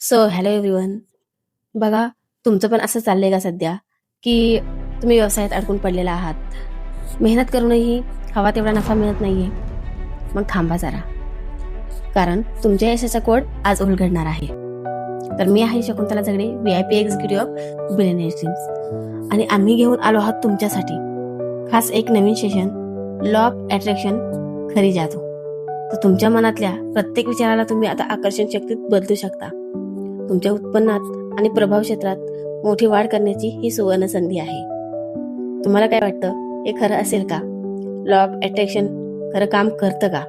So hello everyone बघा तुमचं पण असं चाललंय का सध्या? की तुम्ही व्यवसायात अडकून पडलेला आहात. मेहनत करूनही हवा तेवढा नफा मिळत नाहीये. मग थांबा जरा. कारण तुमच्या यशाचा कोड आज उलगडणार आहे. तर मी आहे Shakuntala Zagade V I P executive of billionaire dreams आणि आम्ही घेऊन आलो आहोत तुमच्यासाठी खास एक नवीन सेशन लॉ ऑफ अट्रॅक्शन खरी जादू. तर तुमच्या मनातल्या प्रत्येक विचाराला तुम्ही आता आकर्षण शक्तीत बदलू शकता. तुमच्या उत्पन्नात आणि प्रभाव क्षेत्रात मोठी वाढ करण्याची ही सुवर्ण संधी आहे. तुम्हाला काय वाटतं? हे खरं असेल का? लॉ ऑफ अट्रॅक्शन खरं काम करतं का?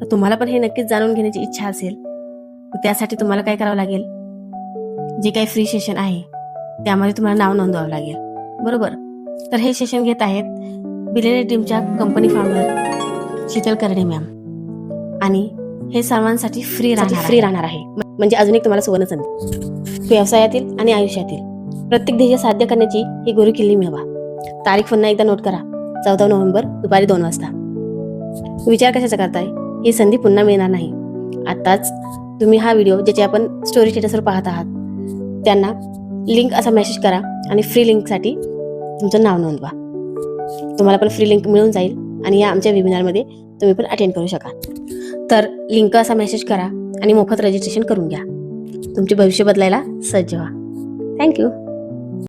तर तुम्हाला पण हे नक्कीच जाणून घेण्याची इच्छा असेल. त्यासाठी तुम्हाला काय करावं लागेल? जे काही फ्री सेशन आहे त्यामध्ये तुम्हाला नाव नोंदवावं लागेल. बरोबर? तर हे सेशन घेत आहेत बिलेने टीमच्या company founder Sheetal Karde ma'am आणि हे सर्वांसाठी फ्री राहणार फ्री राहणार आहे. म्हणजे अजून एक तुम्हाला सुवर्ण संधी. व्यवसायातील आणि आयुष्यातील. प्रत्येक ध्येय साध्य करण्याची ही गुरु किल्ली मिळवा. तारीख पुन्हा एकदा नोट करा. चौदा नोव्हेंबर दुपारी दोन वाजता. विचार कशाचा करताय? ही संधी पुन्हा मिळणार नाही. आताच तुम्ही हा व्हिडिओ ज्याचे आपण स्टोरी स्टेटसवर पाहत आहात त्यांना लिंक असा मेसेज करा आणि फ्री लिंकसाठी तुमचं नाव नोंदवा. तुम्हाला पण फ्री लिंक मिळून जाईल आणि या आमच्या वेबिनारमध्ये तुम्ही पण अटेंड करू शकाल. तर लिंक असा मेसेज करा आणि मोफत रजिस्ट्रेशन करून घ्या. तुमचे भविष्य बदलायला सज्ज व्हा. थँक्यू